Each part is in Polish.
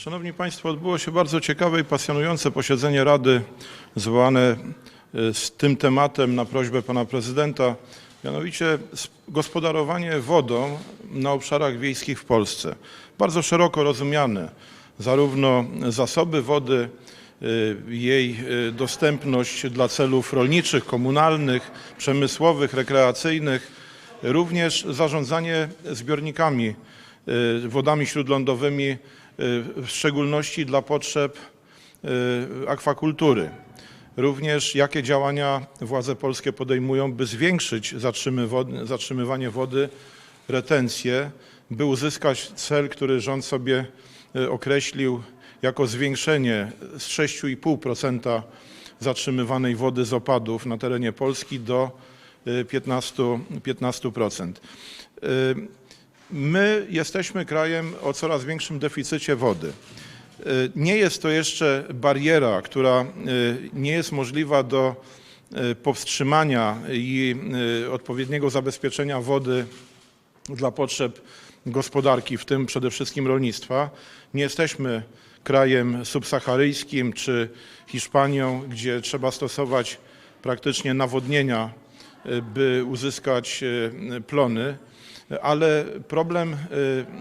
Szanowni Państwo, odbyło się bardzo ciekawe i pasjonujące posiedzenie Rady zwołane e, z tym tematem na prośbę pana prezydenta, mianowicie sp- gospodarowanie wodą na obszarach wiejskich w Polsce. Bardzo szeroko rozumiane, zarówno zasoby wody, e, jej e, dostępność dla celów rolniczych, komunalnych, przemysłowych, rekreacyjnych, również zarządzanie zbiornikami, wodami śródlądowymi, w szczególności dla potrzeb e, akwakultury. Również jakie działania władze polskie podejmują, by zwiększyć zatrzymywanie wody, retencję, by uzyskać cel, który rząd sobie e, określił jako zwiększenie z 6,5% zatrzymywanej wody z opadów na terenie Polski do e, 15%. 15%. E, My jesteśmy krajem o coraz większym deficycie wody. Y, Nie jest to jeszcze bariera, która y, nie jest możliwa do y, powstrzymania i odpowiedniego zabezpieczenia wody dla potrzeb gospodarki, w tym przede wszystkim rolnictwa. Nie jesteśmy krajem subsaharyjskim czy Hiszpanią, gdzie trzeba stosować praktycznie nawodnienia, by uzyskać plony ale problem y,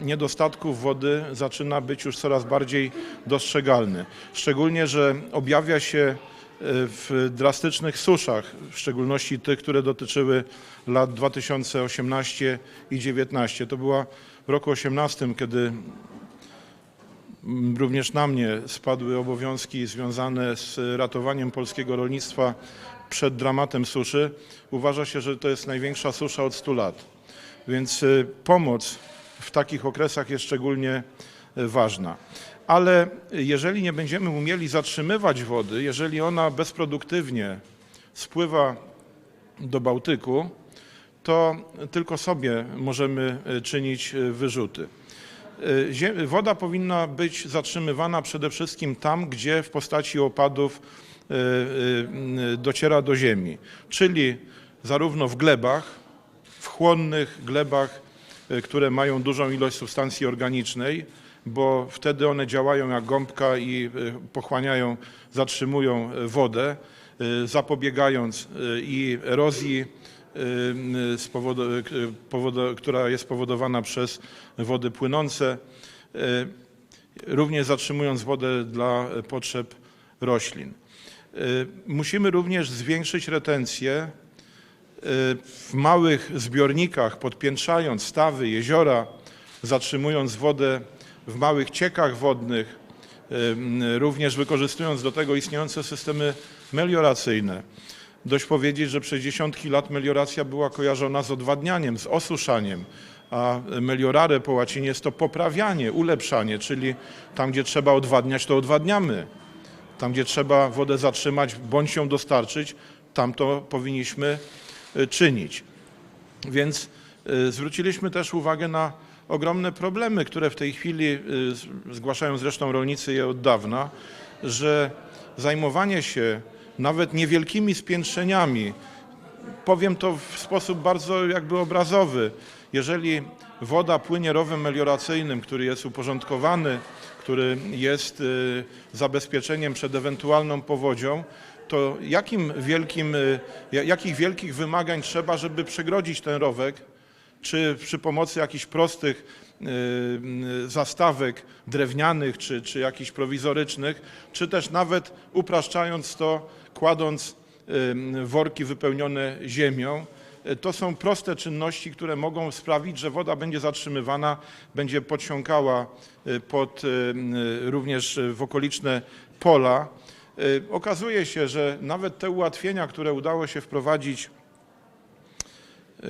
niedostatków wody zaczyna być już coraz bardziej dostrzegalny. Szczególnie, że objawia się y, w drastycznych suszach, w szczególności tych, które dotyczyły lat 2018 i 2019. To była w roku 18, kiedy również na mnie spadły obowiązki związane z ratowaniem polskiego rolnictwa przed dramatem suszy. Uważa się, że to jest największa susza od 100 lat. Więc y, pomoc w takich okresach jest szczególnie y, ważna. Ale jeżeli nie będziemy umieli zatrzymywać wody, jeżeli ona bezproduktywnie spływa do Bałtyku, to tylko sobie możemy y, czynić wyrzuty. Woda powinna być zatrzymywana przede wszystkim tam, gdzie w postaci opadów dociera do ziemi, czyli zarówno w glebach, w chłonnych glebach, y, które mają dużą ilość substancji organicznej, bo wtedy one działają jak gąbka i y, pochłaniają, zatrzymują y, wodę, zapobiegając i erozji, która jest powodowana przez wody płynące, również zatrzymując wodę dla potrzeb roślin. Musimy również zwiększyć retencję w małych zbiornikach, podpiętrzając stawy, jeziora, zatrzymując wodę w małych ciekach wodnych, również wykorzystując do tego istniejące systemy melioracyjne. Dość powiedzieć, że przez dziesiątki lat melioracja była kojarzona z odwadnianiem, z osuszaniem, a meliorare po łacinie jest to poprawianie, ulepszanie, czyli tam, gdzie trzeba odwadniać, to odwadniamy. Tam, gdzie trzeba wodę zatrzymać bądź ją dostarczyć, tam to powinniśmy czynić. Więc y, zwróciliśmy też uwagę na ogromne problemy, które w tej chwili y, zgłaszają zresztą rolnicy je od dawna, że zajmowanie się nawet niewielkimi spiętrzeniami, powiem to w sposób bardzo jakby obrazowy, jeżeli woda płynie rowem melioracyjnym, który jest uporządkowany, który jest y, zabezpieczeniem przed ewentualną powodzią, to jakim wielkim, y, ja- jakich wielkich wymagań trzeba, żeby przegrodzić ten rowek, czy przy pomocy jakichś prostych y, y, zastawek drewnianych, czy, czy jakichś prowizorycznych, czy też nawet upraszczając to, kładąc worki wypełnione ziemią. To są proste czynności, które mogą sprawić, że woda będzie zatrzymywana, będzie podsiąkała pod, również w okoliczne pola. Y, Okazuje się, że nawet te ułatwienia, które udało się wprowadzić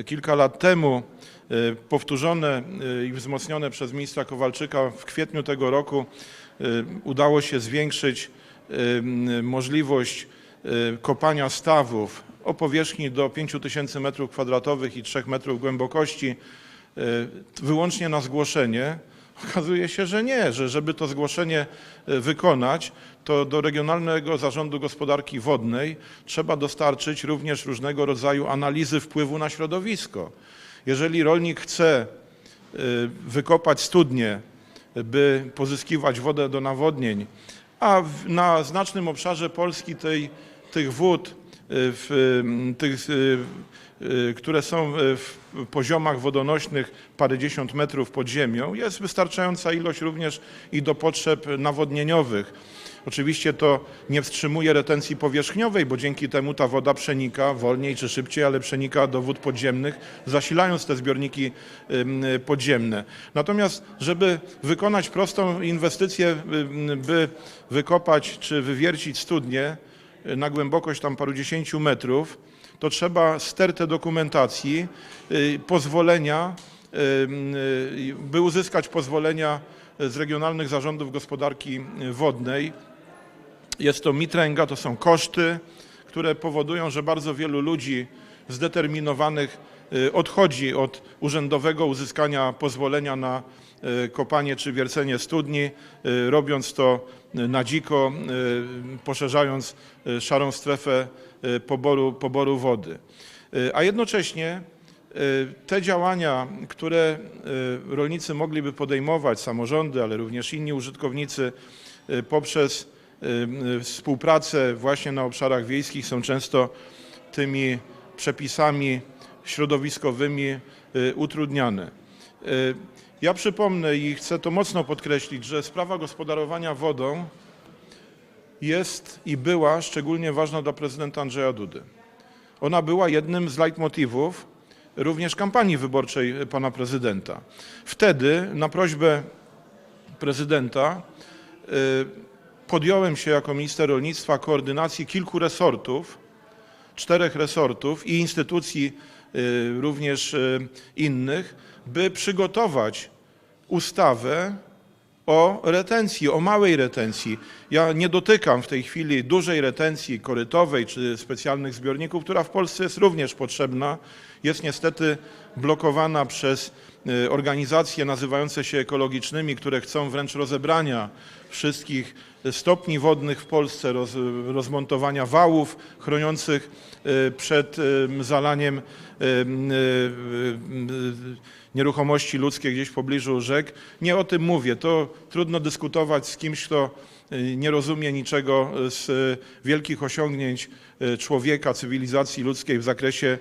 kilka lat temu, y, powtórzone y, i wzmocnione przez ministra Kowalczyka w kwietniu tego roku, y, udało się zwiększyć y, możliwość y, kopania stawów o powierzchni do 5000 m2 i 3 metrów głębokości y, wyłącznie na zgłoszenie. Okazuje się, że nie, że żeby to zgłoszenie y, wykonać, to do Regionalnego Zarządu Gospodarki Wodnej trzeba dostarczyć również różnego rodzaju analizy wpływu na środowisko. Jeżeli rolnik chce y, wykopać studnię by pozyskiwać wodę do nawodnień, a na znacznym obszarze Polski tej, tych wód, y, w, tych, które są w poziomach wodonośnych parędziesiąt metrów pod ziemią, jest wystarczająca ilość również i do potrzeb nawodnieniowych. Oczywiście to nie wstrzymuje retencji powierzchniowej, bo dzięki temu ta woda przenika wolniej czy szybciej, ale przenika do wód podziemnych, zasilając te zbiorniki podziemne. Natomiast, żeby wykonać prostą inwestycję, by wykopać czy wywiercić studnię y, na głębokość tam parudziesięciu metrów, to trzeba stertę dokumentacji, y, pozwolenia, ym, y, by uzyskać pozwolenia z regionalnych zarządów gospodarki wodnej. Jest to mitręga, to są koszty, które powodują, że bardzo wielu ludzi zdeterminowanych y, odchodzi od urzędowego uzyskania pozwolenia na y, kopanie czy wiercenie studni, y, robiąc to na dziko, poszerzając szarą strefę poboru, poboru wody. A jednocześnie te działania, które rolnicy mogliby podejmować, samorządy, ale również inni użytkownicy poprzez współpracę właśnie na obszarach wiejskich są często tymi przepisami środowiskowymi utrudniane. Ja przypomnę i chcę to mocno podkreślić, że sprawa gospodarowania wodą jest i była szczególnie ważna dla prezydenta Andrzeja Dudy. Ona była jednym z leitmotywów również kampanii wyborczej pana prezydenta. Wtedy na prośbę prezydenta podjąłem się jako minister rolnictwa koordynacji kilku resortów, czterech resortów i instytucji y, również y, innych, by przygotować ustawę o retencji, o małej retencji. Ja nie dotykam w tej chwili dużej retencji korytowej czy specjalnych zbiorników, która w Polsce jest również potrzebna. Jest niestety blokowana przez y, organizacje nazywające się ekologicznymi, które chcą wręcz rozebrania wszystkich stopni wodnych w Polsce, roz, rozmontowania wałów chroniących y, przed y, zalaniem y, nieruchomości ludzkiej gdzieś w pobliżu rzek. Nie o tym mówię. To trudno dyskutować z kimś, kto nie rozumie niczego z wielkich osiągnięć człowieka, cywilizacji ludzkiej w zakresie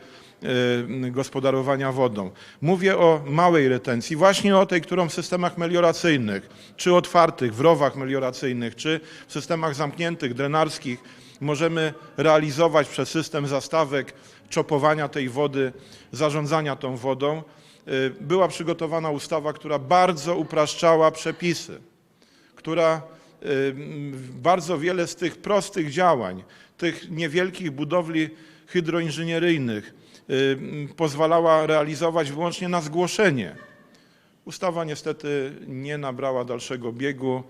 gospodarowania wodą. Mówię o małej retencji, właśnie o tej, którą w systemach melioracyjnych, czy otwartych, w rowach melioracyjnych, czy w systemach zamkniętych, drenarskich możemy realizować przez system zastawek czopowania tej wody, zarządzania tą wodą. Była przygotowana ustawa, która bardzo upraszczała przepisy, która bardzo wiele z tych prostych działań, tych niewielkich budowli hydroinżynieryjnych pozwalała realizować wyłącznie na zgłoszenie. Ustawa niestety nie nabrała dalszego biegu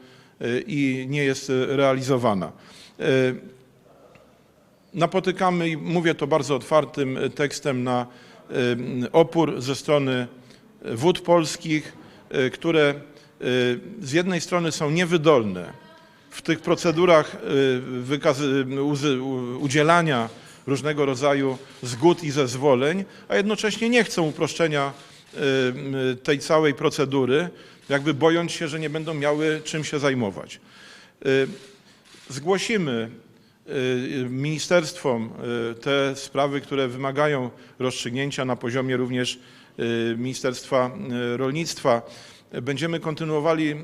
i nie jest realizowana. Napotykamy, i mówię to bardzo otwartym tekstem, na opór ze strony wód polskich, które z jednej strony są niewydolne w tych procedurach udzielania różnego rodzaju zgód i zezwoleń, a jednocześnie nie chcą uproszczenia tej całej procedury, jakby bojąc się, że nie będą miały czym się zajmować. Zgłosimy ministerstwom te sprawy, które wymagają rozstrzygnięcia na poziomie również Ministerstwa Rolnictwa. Będziemy kontynuowali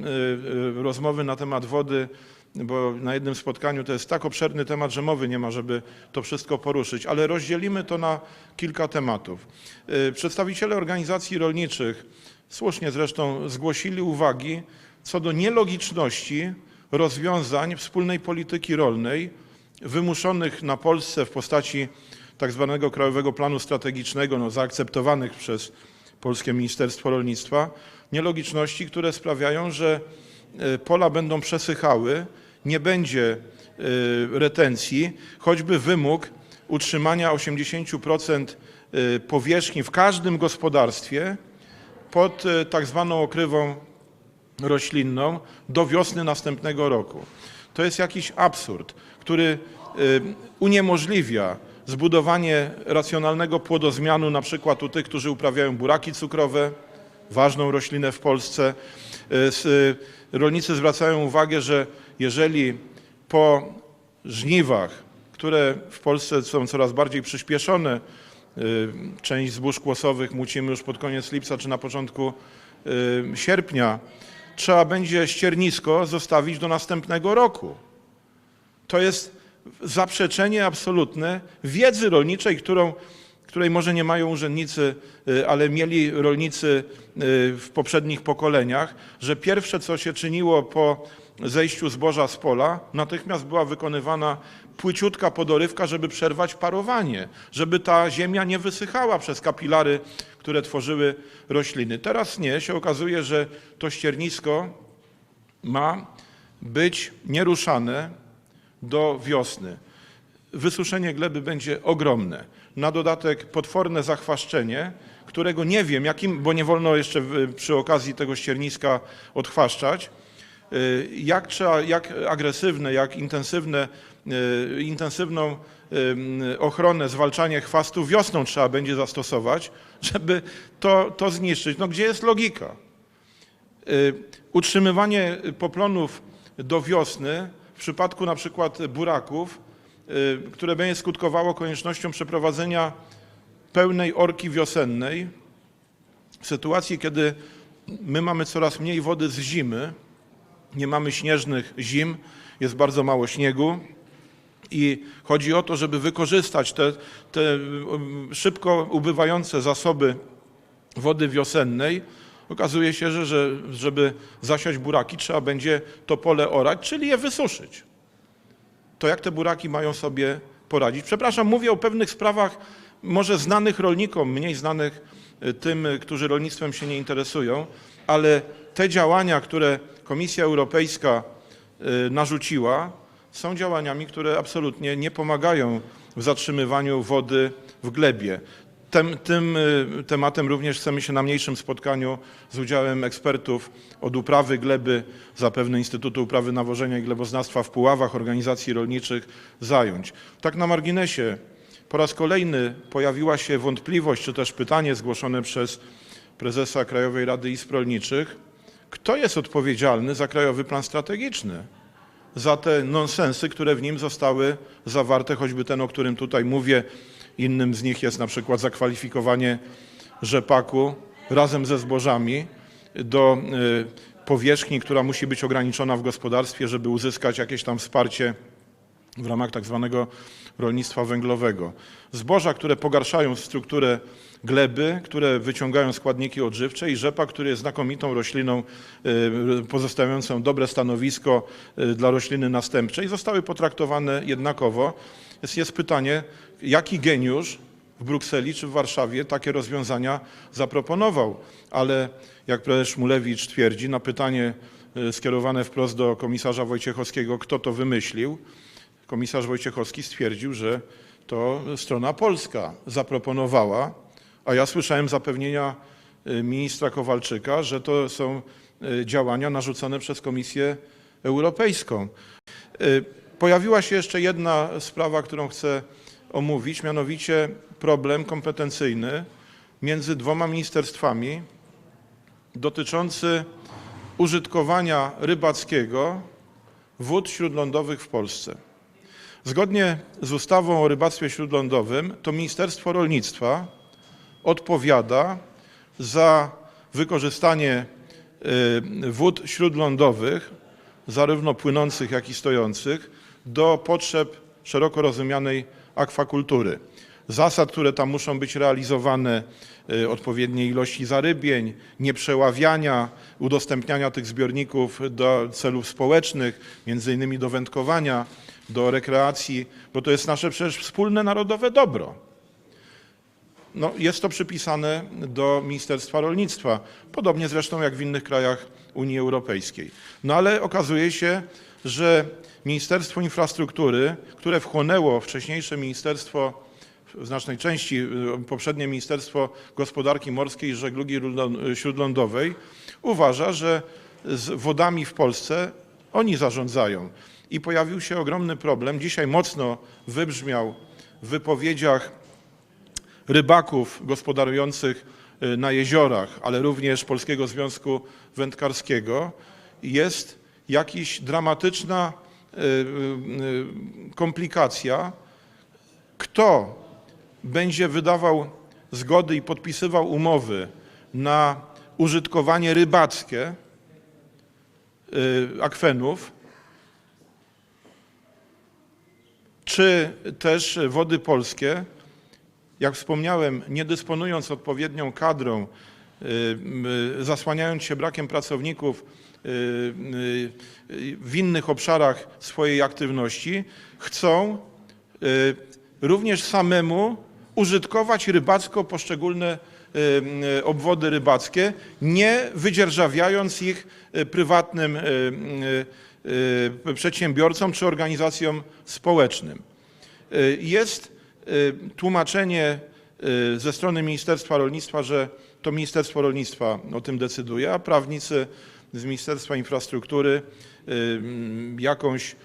rozmowy na temat wody, bo na jednym spotkaniu to jest tak obszerny temat, że mowy nie ma, żeby to wszystko poruszyć, ale rozdzielimy to na kilka tematów. Przedstawiciele organizacji rolniczych, słusznie zresztą, zgłosili uwagi co do nielogiczności rozwiązań wspólnej polityki rolnej wymuszonych na Polsce w postaci tak zwanego Krajowego Planu Strategicznego, no, zaakceptowanych przez Polskie Ministerstwo Rolnictwa, nielogiczności, które sprawiają, że pola będą przesychały, nie będzie retencji, choćby wymóg utrzymania 80% powierzchni w każdym gospodarstwie pod tak zwaną okrywą roślinną do wiosny następnego roku. To jest jakiś absurd, który uniemożliwia zbudowanie racjonalnego płodozmianu na przykład u tych, którzy uprawiają buraki cukrowe, ważną roślinę w Polsce. Y, y, Rolnicy zwracają uwagę, że jeżeli po żniwach, które w Polsce są coraz bardziej przyspieszone, y, część zbóż kłosowych mucimy już pod koniec lipca czy na początku y, sierpnia, trzeba będzie ściernisko zostawić do następnego roku. To jest zaprzeczenie absolutne wiedzy rolniczej, którą, której może nie mają urzędnicy, y, ale mieli rolnicy w poprzednich pokoleniach, że pierwsze, co się czyniło po zejściu zboża z pola, natychmiast była wykonywana płyciutka podorywka, żeby przerwać parowanie, żeby ta ziemia nie wysychała przez kapilary, które tworzyły rośliny. Teraz nie, się okazuje, że to ściernisko ma być nieruszane do wiosny. Wysuszenie gleby będzie ogromne. Na dodatek potworne zachwaszczenie, którego nie wiem, jakim, bo nie wolno jeszcze przy okazji tego ścierniska odchwaszczać. Y, Jak, trzeba, jak agresywne, jak intensywne, y, intensywną y, ochronę, zwalczanie chwastu wiosną trzeba będzie zastosować, żeby to, to zniszczyć. No gdzie jest logika? Utrzymywanie poplonów do wiosny w przypadku na przykład buraków, które będzie skutkowało koniecznością przeprowadzenia pełnej orki wiosennej, w sytuacji, kiedy my mamy coraz mniej wody z zimy, nie mamy śnieżnych zim, jest bardzo mało śniegu, i chodzi o to, żeby wykorzystać te, te um, szybko ubywające zasoby wody wiosennej. Okazuje się, że, że żeby zasiać buraki, trzeba będzie to pole orać, czyli je wysuszyć. To jak te buraki mają sobie poradzić? Przepraszam, mówię o pewnych sprawach może znanych rolnikom, mniej znanych y, tym, y, którzy rolnictwem się nie interesują, ale te działania, które Komisja Europejska y, narzuciła, są działaniami, które absolutnie nie pomagają w zatrzymywaniu wody w glebie. Tym, tym tematem również chcemy się na mniejszym spotkaniu z udziałem ekspertów od uprawy gleby, zapewne Instytutu Uprawy Nawożenia i Gleboznawstwa w Puławach, organizacji rolniczych zająć. Tak na marginesie, po raz kolejny pojawiła się wątpliwość, czy też pytanie zgłoszone przez prezesa Krajowej Rady Izb Rolniczych, kto jest odpowiedzialny za Krajowy Plan Strategiczny? za te nonsensy, które w nim zostały zawarte, choćby ten, o którym tutaj mówię. Innym z nich jest na przykład zakwalifikowanie rzepaku razem ze zbożami do y, powierzchni, która musi być ograniczona w gospodarstwie, żeby uzyskać jakieś tam wsparcie w ramach tak zwanego rolnictwa węglowego. Zboża, które pogarszają strukturę gleby, które wyciągają składniki odżywcze i rzepak, który jest znakomitą rośliną y, pozostawiającą dobre stanowisko y, dla rośliny następczej, zostały potraktowane jednakowo. Jest, jest pytanie, jaki geniusz w Brukseli czy w Warszawie takie rozwiązania zaproponował, ale jak prezes Szmulewicz twierdzi, na pytanie y, skierowane wprost do komisarza Wojciechowskiego, kto to wymyślił, komisarz Wojciechowski stwierdził, że to strona polska zaproponowała, a ja słyszałem zapewnienia y, ministra Kowalczyka, że to są y, działania narzucone przez Komisję Europejską. Y, Pojawiła się jeszcze jedna sprawa, którą chcę omówić, mianowicie problem kompetencyjny między dwoma ministerstwami dotyczący użytkowania rybackiego wód śródlądowych w Polsce. Zgodnie z ustawą o rybactwie śródlądowym to Ministerstwo Rolnictwa odpowiada za wykorzystanie y, wód śródlądowych, zarówno płynących, jak i stojących, do potrzeb szeroko rozumianej akwakultury. Zasad, które tam muszą być realizowane, y, odpowiedniej ilości zarybień, nieprzeławiania, udostępniania tych zbiorników do celów społecznych, między innymi do wędkowania, do rekreacji, bo to jest nasze przecież wspólne narodowe dobro. No, jest to przypisane do Ministerstwa Rolnictwa, podobnie zresztą jak w innych krajach Unii Europejskiej. No ale okazuje się, że Ministerstwo Infrastruktury, które wchłonęło wcześniejsze ministerstwo, w znacznej części y, poprzednie Ministerstwo Gospodarki Morskiej i Żeglugi Śródlą- Śródlądowej, uważa, że z wodami w Polsce oni zarządzają. I pojawił się ogromny problem. Dzisiaj mocno wybrzmiał w wypowiedziach rybaków gospodarujących y, na jeziorach, ale również Polskiego Związku Wędkarskiego, jest jakaś dramatyczna y, y, komplikacja. Kto będzie wydawał zgody i podpisywał umowy na użytkowanie rybackie akwenów, czy też wody polskie, jak wspomniałem, nie dysponując odpowiednią kadrą, y, y, zasłaniając się brakiem pracowników y, w innych obszarach swojej aktywności, chcą również samemu użytkować rybacko poszczególne obwody rybackie, nie wydzierżawiając ich prywatnym przedsiębiorcom czy organizacjom społecznym. Y, Jest y, tłumaczenie y, ze strony Ministerstwa Rolnictwa, że to Ministerstwo Rolnictwa o tym decyduje, a prawnicy z Ministerstwa Infrastruktury y, jakąś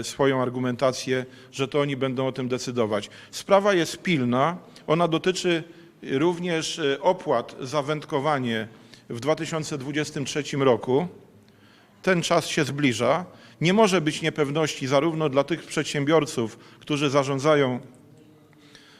y, swoją argumentację, że to oni będą o tym decydować. Sprawa jest pilna, ona dotyczy również y, opłat za wędkowanie w 2023 roku ten czas się zbliża. Nie może być niepewności zarówno dla tych przedsiębiorców, którzy zarządzają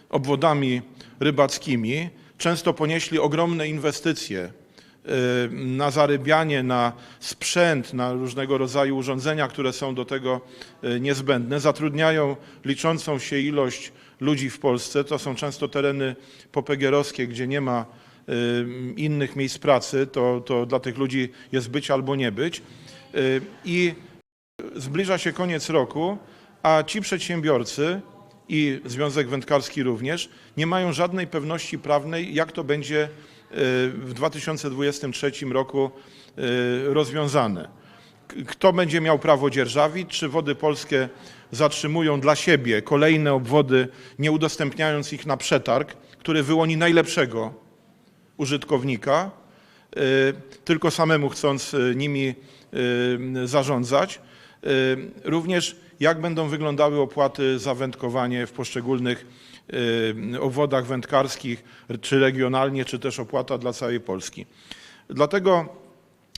obwodami rybackimi, często ponieśli ogromne inwestycje y, na zarybianie, na sprzęt, na różnego rodzaju urządzenia, które są do tego y, niezbędne. Zatrudniają liczącą się ilość ludzi w Polsce. To są często tereny popegierowskie, gdzie nie ma y, innych miejsc pracy. To, to dla tych ludzi jest być albo nie być. Y, I zbliża się koniec roku, a ci przedsiębiorcy i Związek Wędkarski również nie mają żadnej pewności prawnej, jak to będzie y, w 2023 roku y, rozwiązane. Kto będzie miał prawo dzierżawić? Czy wody polskie zatrzymują dla siebie kolejne obwody, nie udostępniając ich na przetarg, który wyłoni najlepszego użytkownika, tylko samemu chcąc y, nimi y, zarządzać. Y, Również jak będą wyglądały opłaty za wędkowanie w poszczególnych y, obwodach wędkarskich, czy regionalnie, czy też opłata dla całej Polski. Dlatego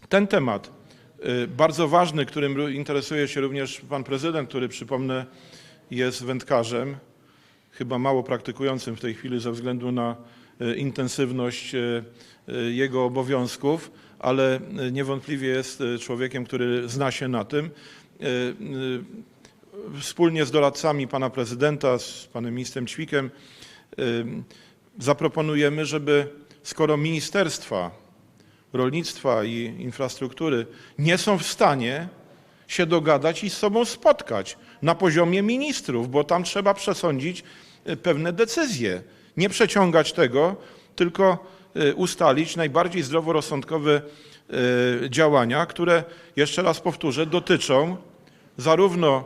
ten temat y, bardzo ważny, którym interesuje się również pan prezydent, który przypomnę jest wędkarzem, chyba mało praktykującym w tej chwili ze względu na intensywność e, e, jego obowiązków, ale e, niewątpliwie jest e, człowiekiem, który zna się na tym. E, e, Wspólnie z doradcami pana prezydenta, z panem ministrem Ćwikiem e, zaproponujemy, żeby skoro ministerstwa rolnictwa i infrastruktury nie są w stanie się dogadać i z sobą spotkać na poziomie ministrów, bo tam trzeba przesądzić e, pewne decyzje. Nie przeciągać tego, tylko e, ustalić najbardziej zdroworozsądkowe e, działania, które, jeszcze raz powtórzę, dotyczą zarówno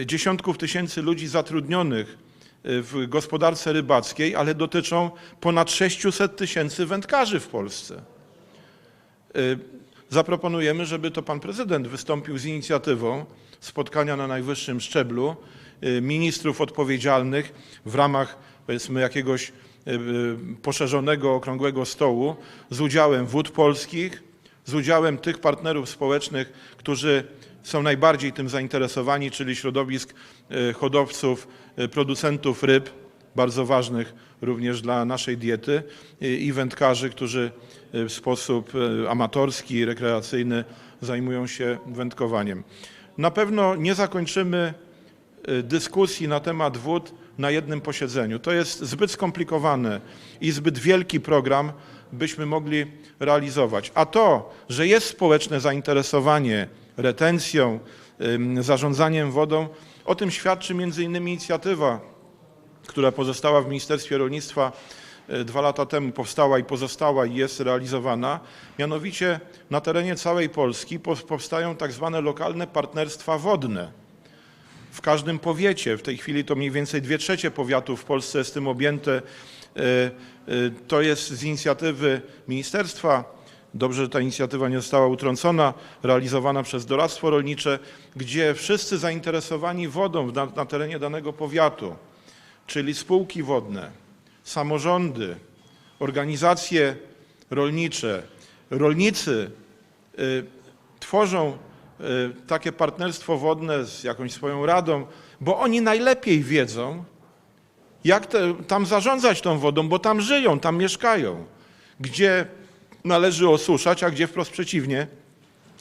e, dziesiątków tysięcy ludzi zatrudnionych w gospodarce rybackiej, ale dotyczą ponad 600 tysięcy wędkarzy w Polsce. Y, Zaproponujemy, żeby to pan prezydent wystąpił z inicjatywą spotkania na najwyższym szczeblu y, ministrów odpowiedzialnych w ramach powiedzmy jakiegoś y, y, poszerzonego okrągłego stołu z udziałem wód polskich, z udziałem tych partnerów społecznych, którzy są najbardziej tym zainteresowani, czyli środowisk y, hodowców, producentów ryb, bardzo ważnych również dla naszej diety i wędkarzy, którzy w sposób e, amatorski, rekreacyjny zajmują się wędkowaniem. Na pewno nie zakończymy e, dyskusji na temat wód na jednym posiedzeniu. To jest zbyt skomplikowane i zbyt wielki program, byśmy mogli realizować. A to, że jest społeczne zainteresowanie retencją, zarządzaniem wodą, o tym świadczy między innymi inicjatywa która pozostała w Ministerstwie Rolnictwa e, dwa lata temu, powstała i pozostała i jest realizowana. Mianowicie na terenie całej Polski po- powstają tak zwane lokalne partnerstwa wodne. W każdym powiecie, w tej chwili to mniej więcej dwie trzecie powiatów w Polsce jest tym objęte. E, e, To jest z inicjatywy ministerstwa. Dobrze, że ta inicjatywa nie została utrącona, realizowana przez Doradztwo Rolnicze, gdzie wszyscy zainteresowani wodą na, na terenie danego powiatu, czyli spółki wodne, samorządy, organizacje rolnicze, rolnicy y, tworzą takie partnerstwo wodne z jakąś swoją radą, bo oni najlepiej wiedzą, jak te, tam zarządzać tą wodą, bo tam żyją, tam mieszkają, gdzie należy osuszać, a gdzie wprost przeciwnie,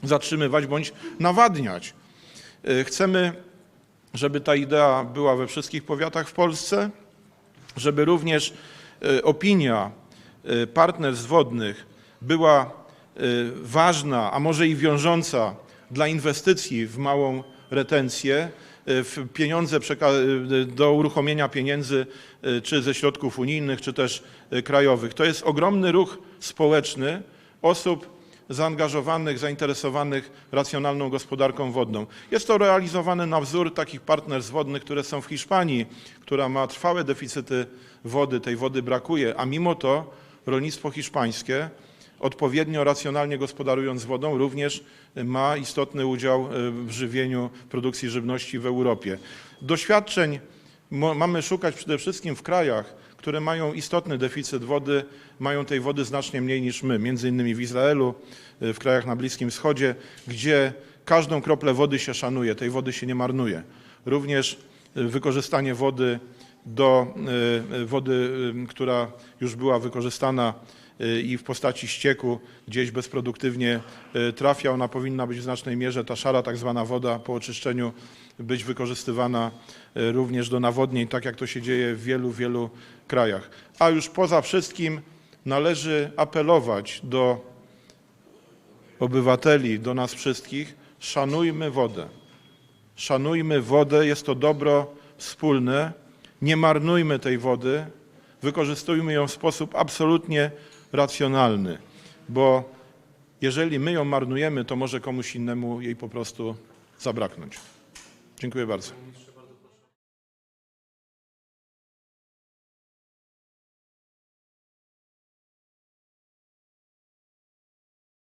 zatrzymywać bądź nawadniać. Y, Chcemy, żeby ta idea była we wszystkich powiatach w Polsce, żeby również y, opinia y, partnerstw wodnych była y, ważna, a może i wiążąca dla inwestycji w małą retencję, y, w pieniądze y, do uruchomienia pieniędzy y, czy ze środków unijnych, czy też krajowych. To jest ogromny ruch społeczny osób zaangażowanych, zainteresowanych racjonalną gospodarką wodną. Jest to realizowane na wzór takich partnerstw wodnych, które są w Hiszpanii, która ma trwałe deficyty wody, tej wody brakuje, a mimo to rolnictwo hiszpańskie odpowiednio, racjonalnie gospodarując wodą, również ma istotny udział e, w żywieniu produkcji żywności w Europie. Doświadczeń mamy szukać przede wszystkim w krajach, które mają istotny deficyt wody, mają tej wody znacznie mniej niż my, między innymi w Izraelu, e, w krajach na Bliskim Wschodzie, gdzie każdą kroplę wody się szanuje, tej wody się nie marnuje. Również e, wykorzystanie wody do wody, która już była wykorzystana i w postaci ścieku gdzieś bezproduktywnie e, trafia. Ona powinna być w znacznej mierze, ta szara tak zwana woda po oczyszczeniu, być wykorzystywana e, również do nawodnień, tak jak to się dzieje w wielu, wielu krajach. A już poza wszystkim należy apelować do obywateli, do nas wszystkich, szanujmy wodę. Szanujmy wodę, jest to dobro wspólne. Nie marnujmy tej wody, wykorzystujmy ją w sposób absolutnie racjonalny, bo jeżeli my ją marnujemy, to może komuś innemu jej po prostu zabraknąć. Dziękuję bardzo.